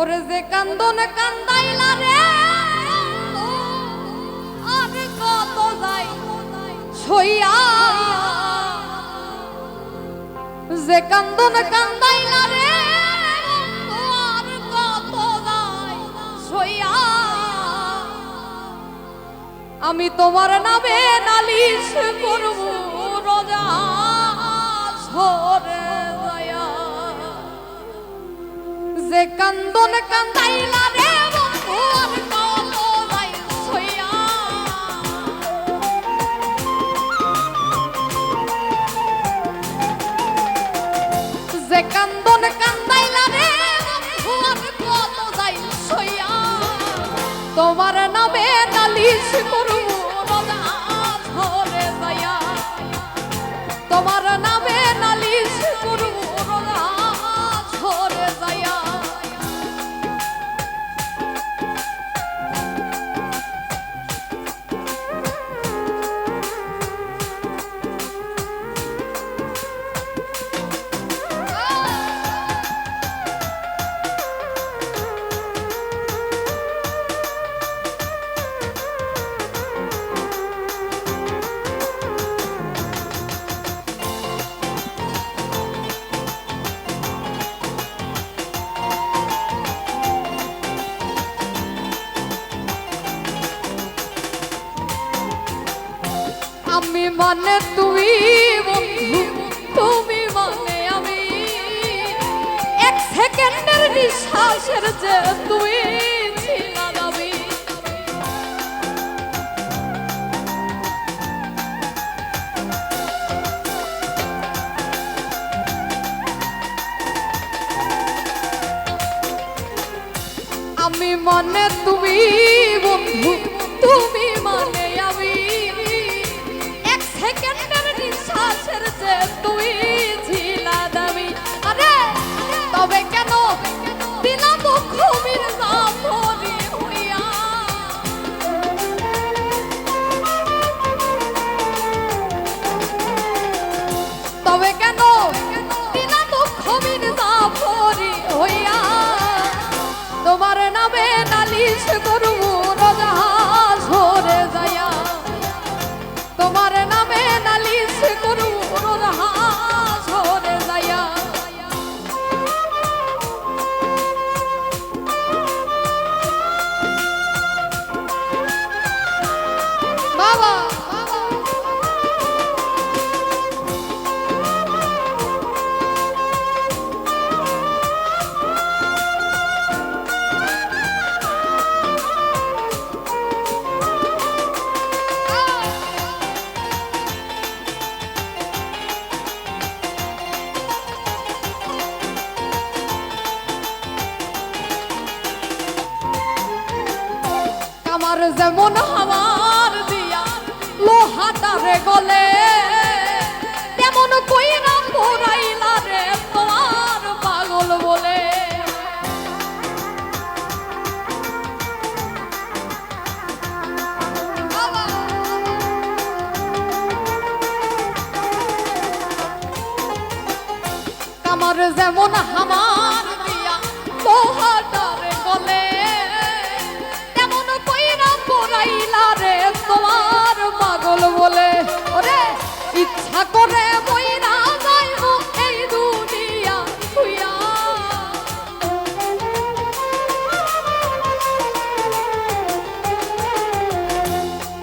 ওরে যে কান্দন কান্দাইলা রে আর কত যাই যে কান্দন কান্দাইলা রে আর কত যাই আমি তোমার নামে নালিশ করব রোজা। কান্দন কান্দাইলা আমি মানে তুই বন্ধু, তুমি মানে আমি। এক সেকেন্ডের নিঃশ্বাসের যে তুই আমি মানে তুমি বন্ধু, তুমি নিঃশ্বাসের যে তুই আমার যেমন হাওয়ার দিয়া লোহাটারে গলে, তেমন কইরা পোড়াইলা রে তোমার পাগল বলে। আমার যেমন হামার দিয়া লোহাটারে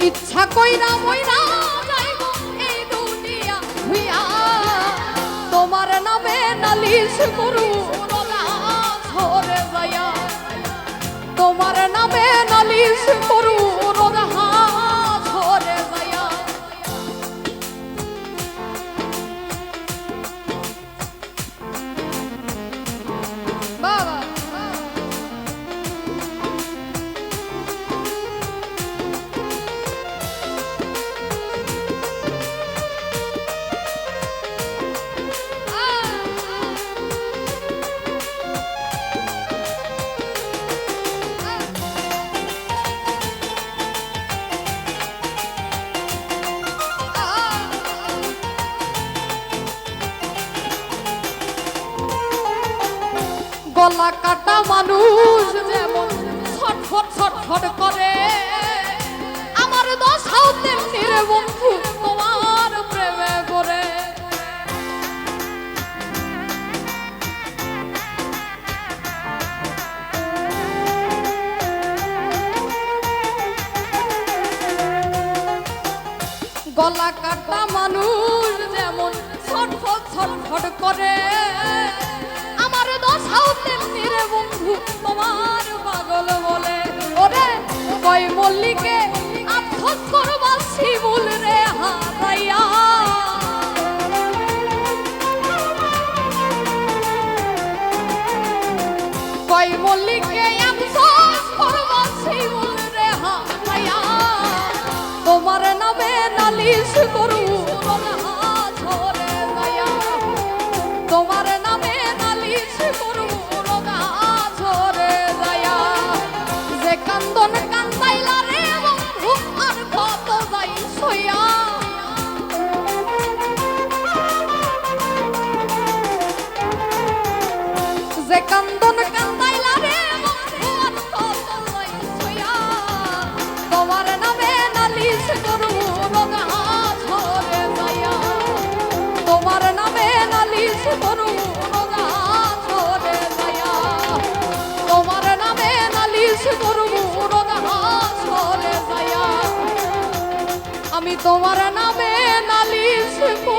ইচ্ছা কইরা মইরা যাইব এই দুনিয়া হইয়া তোমার নামে নালিশ করু ঝরে যায়া তোমার নামে নালিশ গলা কাটা মানুষ যেমন ছটফট ছটফট করে। আমার দশাও তেমনি রে বন্ধু তোমার প্রেমে পড়ে গলা কাটা মানুষ যেমন ছটফট ছটফট করে। দশাও তেমনি রে বন্ধু, তোমার পাগল বলে। ওরে কয় মল্লিকে আফসোস করবা শিমুল রে হারাইয়া। মল্লিকে তোমার নামে নালিশ কান্দন কান্দাইলা রে তোমার নামে নালিশ করু তোমার নামে নালিশ করু তোমার নামে নালিশ করু আমি তোমার নামে নালিশ করব